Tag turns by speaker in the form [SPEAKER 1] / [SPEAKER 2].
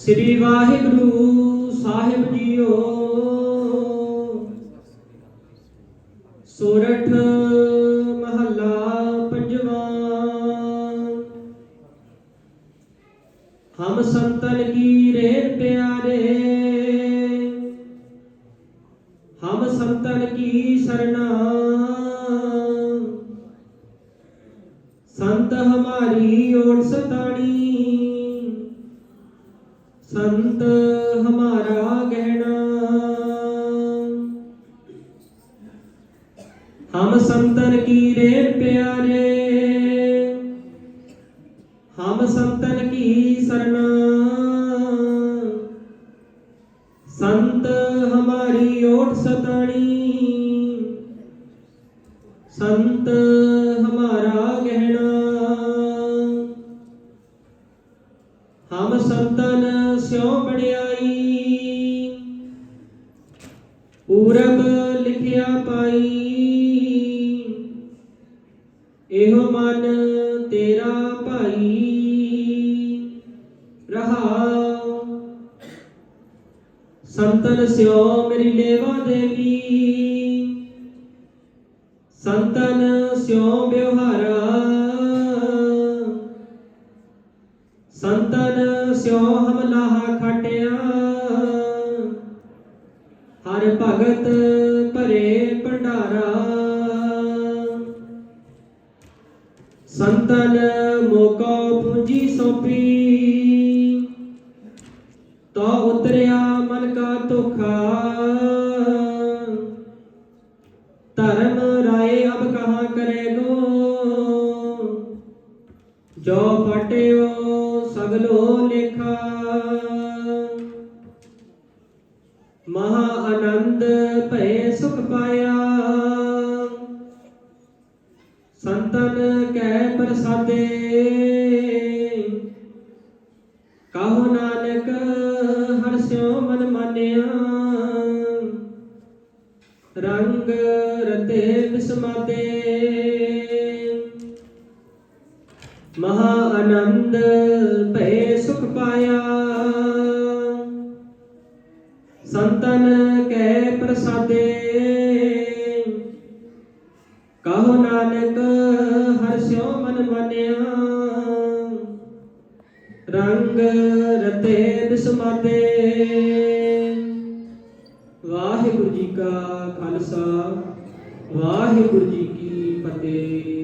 [SPEAKER 1] ਸ੍ਰੀ ਵਾਹਿਗੁਰੂ ਸਾਹਿਬ JIO. ਸੋਰਠ ਮਹੱਲਾ ਪੰਜਵਾਂ। ਹਮ ਸੰਤਨ ਕੀ rain ਪਿਆਰੇ। ਹਮ ਸੰਤਨ ਕੀ ਸਰਣਾ ਸੰਤ ਹਮਾਰੀ ਓਟ ਸਤਾਣੀ। ਸੰਤ ਹਮਾਰਾ ਗਹਿਣਾ। ਹਮ ਸੰਤਨ ਕੀ ਰੇ ਪਿਆਰੇ, ਹਮ ਸੰਤਨ ਕੀ ਸਰਨਾ। ਸੰਤ ਹਮਾਰੀ ਓਟ ਸਤਾਣੀ। ਸੰਤ ਹਮਾਰਾ ਗਹਿਣਾ। ਹਮ ਸੰਤਨ ਸਿਉ ਬੜਿਆਈ ਪੂਰਬ ਲਿਖਿਆ ਪਾਈ। ਇਹੋ ਮਨ ਤੇਰਾ ਭਾਈ। ਰਹਾਉ। ਸੰਤਨ ਸਿਓ ਮੇਰੀ ਲੇਵਾ ਦੇਵੀ। ਸੰਤਨ ਸਿਓ ਬਿਵਹਾਰਾ ਸੰਤਨ ਸਿਉ ਹਮਲਾਹਾ ਖਟਿਆ। ਹਰ ਭਗਤ ਭਰੇ ਭੰਡਾਰਾ। ਸੰਤਨ ਮੋਕੋ ਪੂੰਜੀ ਸੋਪੀ। ਤੋ ਉਤਰਿਆ ਮਨ ਕਾ ਧੋਖਾ। ਧਰਮ ਰਾਏ ਅਬ ਕਹਾਂ ਕਰੇਗੋ ਜੋ ਫਟਿਓ ਸਗਲੋ ਲੇਖਾ। ਮਹਾ ਆਨੰਦ ਭਏ ਸੁਖ ਪਾਇਆ। ਸੰਤਨ ਕੈ ਪ੍ਰਸਾਦੇ। ਕਹੋ ਨਾਨਕ ਹਰਸਿਓ ਮਨ ਮਾਨਿਆ। ਰੰਗ ਰਤੇ ਬਿਸਮਾਦੇ। ਮਹਾ ਆਨੰਦ ਭਏ ਸੁਖ ਪਾਇਆ। ਸੰਤਨ ਕੈ ਪ੍ਰਸਾਦੇ। ਕਹੋ ਨਾਨਕ ਹਰਸਿਓ ਮਨ ਮਾਨਿਆ। ਰੰਗ ਰਤੇ ਬਿਸਮਾਦੇ। ਵਾਹਿਗੁਰੂ ਜੀ ਕਾ ਖਾਲਸਾ, ਵਾਹਿਗੁਰੂ ਜੀ ਕੀ ਫਤਿਹ।